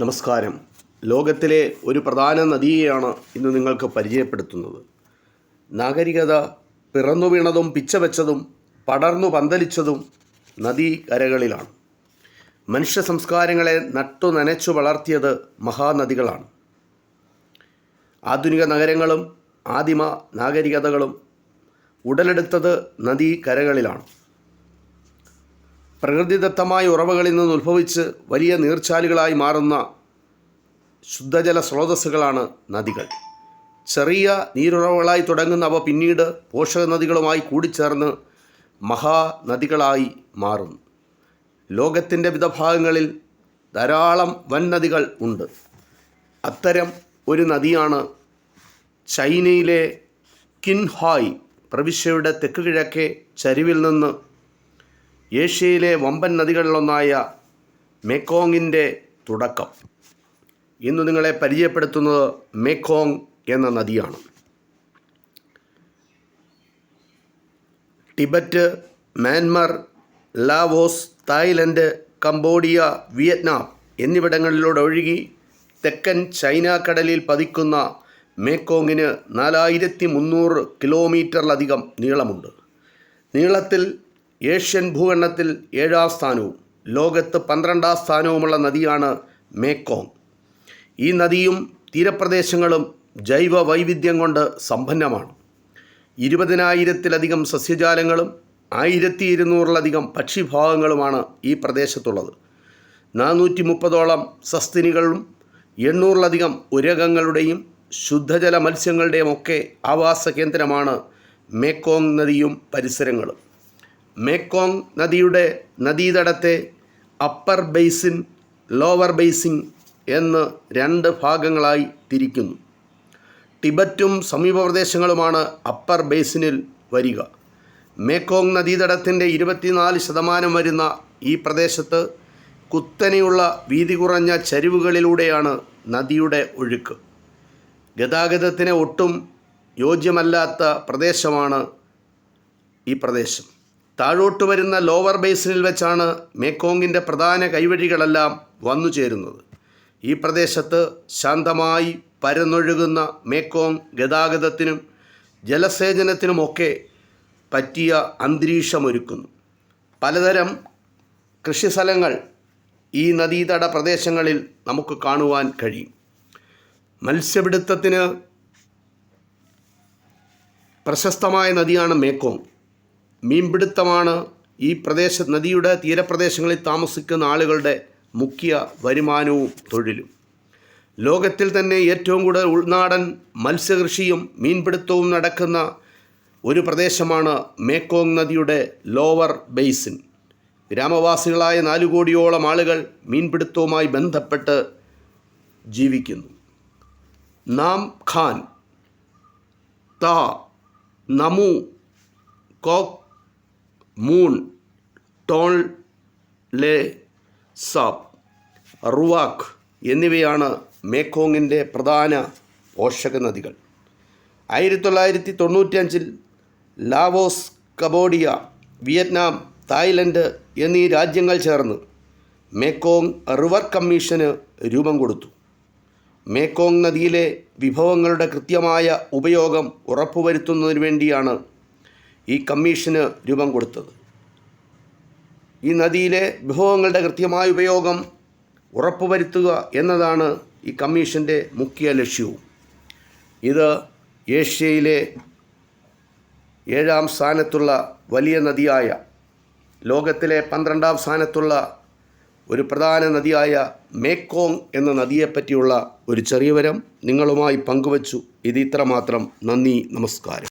നമസ്കാരം. ലോകത്തിലെ ഒരു പ്രധാന നദിയെയാണ് ഇന്ന് നിങ്ങൾക്ക് പരിചയപ്പെടുത്തുന്നത്. നാഗരികത പിറന്നു വീണതും പിച്ചവെച്ചതും പടർന്നു പന്തലിച്ചതും നദീകരകളിലാണ്. മനുഷ്യ സംസ്കാരങ്ങളെ നട്ടു നനച്ചു വളർത്തിയത് മഹാനദികളാണ്. ആധുനിക നഗരങ്ങളും ആദിമ നാഗരികതകളും ഉടലെടുത്തത് നദീകരകളിലാണ്. പ്രകൃതിദത്തമായ ഉറവകളിൽ നിന്ന് ഉത്ഭവിച്ച് വലിയ നീർച്ചാലുകളായി മാറുന്ന ശുദ്ധജല സ്രോതസ്സുകളാണ് നദികൾ. ചെറിയ നീരുറവകളായി അവ പിന്നീട് പോഷക നദികളുമായി കൂടിച്ചേർന്ന് മഹാനദികളായി മാറുന്നു. ലോകത്തിന്റെ വിവിധ ഭാഗങ്ങളിൽ ധാരാളം വൻ നദികൾ ഉണ്ട്. അത്തരം ഒരു നദിയാണ് ചൈനയിലെ കിൻഹായ്. പ്രവിശ്യയുടെ തെക്ക് കിഴക്കേ ചരിവിൽ നിന്ന് ഏഷ്യയിലെ വമ്പൻ നദികളിലൊന്നായ മെക്കോങ്ങിന്റെ തുടക്കം. ഇന്ന് നിങ്ങളെ പരിചയപ്പെടുത്തുന്നത് മെക്കോങ് എന്ന നദിയാണ്. Tibet Myanmar Laos Thailand Cambodia Vietnam എന്നിവിടങ്ങളിലൂടെ ഒഴുകി തെക്കൻ ചൈന കടലിൽ പതിക്കുന്ന മേക്കോങ്ങിന് നാലായിരത്തി മുന്നൂറ് കിലോമീറ്ററിലധികം നീളമുണ്ട്. നീളത്തിൽ ഏഷ്യൻ ഭൂഖണ്ഡത്തിൽ ഏഴാം സ്ഥാനവും ലോകത്ത് പന്ത്രണ്ടാം സ്ഥാനവുമുള്ള നദിയാണ് മേക്കോങ്. ഈ നദിയും തീരപ്രദേശങ്ങളും ജൈവ വൈവിധ്യം കൊണ്ട് സമ്പന്നമാണ്. ഇരുപതിനായിരത്തിലധികം സസ്യജാലങ്ങളും ആയിരത്തി ഇരുന്നൂറിലധികം പക്ഷിഭാഗങ്ങളുമാണ് ഈ പ്രദേശത്തുള്ളത്. നാനൂറ്റി മുപ്പതോളം സസ്തിനികളും എണ്ണൂറിലധികം ഉരകങ്ങളുടെയും ശുദ്ധജല മത്സ്യങ്ങളുടെയും ഒക്കെ ആവാസ കേന്ദ്രമാണ് മേക്കോങ് നദിയും പരിസരങ്ങളും. മേക്കോങ് നദിയുടെ നദീതടത്തെ അപ്പർ ബേസിൻ ലോവർ ബേസിൻ എന്ന് രണ്ട് ഭാഗങ്ങളായി തിരിക്കുന്നു. ടിബറ്റും സമീപ പ്രദേശങ്ങളുമാണ് അപ്പർ ബേസിനിൽ വരിക. മേക്കോങ് നദീതടത്തിന്റെ ഇരുപത്തിനാല് ശതമാനം വരുന്ന ഈ പ്രദേശത്ത് കുത്തനെയുള്ള വീതി കുറഞ്ഞ ചരിവുകളിലൂടെയാണ് നദിയുടെ ഒഴുക്ക്. ഗതാഗതത്തിന് ഒട്ടും യോജ്യമല്ലാത്ത പ്രദേശമാണ് ഈ പ്രദേശം. താഴോട്ട് വരുന്ന ലോവർ ബേസിനിൽ വെച്ചാണ് മേക്കോങ്ങിന്റെ പ്രധാന കൈവഴികളെല്ലാം വന്നു ചേരുന്നത് ഈ പ്രദേശത്ത് ശാന്തമായി പരന്നൊഴുകുന്ന മേക്കോങ് ഗതാഗതത്തിനും ജലസേചനത്തിനുമൊക്കെ പറ്റിയ അന്തരീക്ഷമൊരുക്കുന്നു. പലതരം കൃഷിസ്ഥലങ്ങൾ ഈ നദീതട പ്രദേശങ്ങളിൽ നമുക്ക് കാണുവാൻ കഴിയും. മത്സ്യപിടുത്തത്തിന് പ്രശസ്തമായ നദിയാണ് മേക്കോങ്. മീൻപിടുത്തമാണ് ഈ പ്രദേശ നദിയുടെ തീരപ്രദേശങ്ങളിൽ താമസിക്കുന്ന ആളുകളുടെ മുഖ്യ വരുമാനവും തൊഴിലും. ലോകത്തിൽ തന്നെ ഏറ്റവും കൂടുതൽ ഉൾനാടൻ മത്സ്യകൃഷിയും മീൻപിടുത്തവും നടക്കുന്ന ഒരു പ്രദേശമാണ് മേക്കോങ് നദിയുടെ ലോവർ ബേസിൻ. ഗ്രാമവാസികളായ നാലു കോടിയോളം ആളുകൾ മീൻപിടുത്തവുമായി ബന്ധപ്പെട്ട് ജീവിക്കുന്നു. നാം ഖാൻ ത നമു കോക് മൂൺ ടോൺ ലെ സാബ് റുവാക്ക് എന്നിവയാണ് മേക്കോങ്ങിന്റെ പ്രധാന പോഷക നദികൾ ആയിരത്തി തൊള്ളായിരത്തി തൊണ്ണൂറ്റഞ്ചിൽ ലാവോസ് കബോഡിയ വിയറ്റ്നാം തായ്ലൻഡ് എന്നീ രാജ്യങ്ങൾ ചേർന്ന് മേക്കോങ് റിവർ കമ്മീഷന് രൂപം കൊടുത്തു. മേക്കോങ് നദിയിലെ വിഭവങ്ങളുടെ കൃത്യമായ ഉപയോഗം ഉറപ്പുവരുത്തുന്നതിന് വേണ്ടിയാണ് ഈ കമ്മീഷന് രൂപം കൊടുത്തത്. ഈ നദിയിലെ വിഭവങ്ങളുടെ കൃത്യമായ ഉപയോഗം ഉറപ്പുവരുത്തുക എന്നതാണ് ഈ കമ്മീഷന്റെ മുഖ്യ ലക്ഷ്യവും. ഇത് ഏഷ്യയിലെ ഏഴാം സ്ഥാനത്തുള്ള വലിയ നദിയായ ലോകത്തിലെ പന്ത്രണ്ടാം സ്ഥാനത്തുള്ള ഒരു പ്രധാന നദിയായ മേക്കോങ് എന്ന നദിയെപ്പറ്റിയുള്ള ഒരു ചെറിയ വരം നിങ്ങളുമായി പങ്കുവച്ചു. ഇത് ഇത്രമാത്രം. നന്ദി നമസ്കാരം.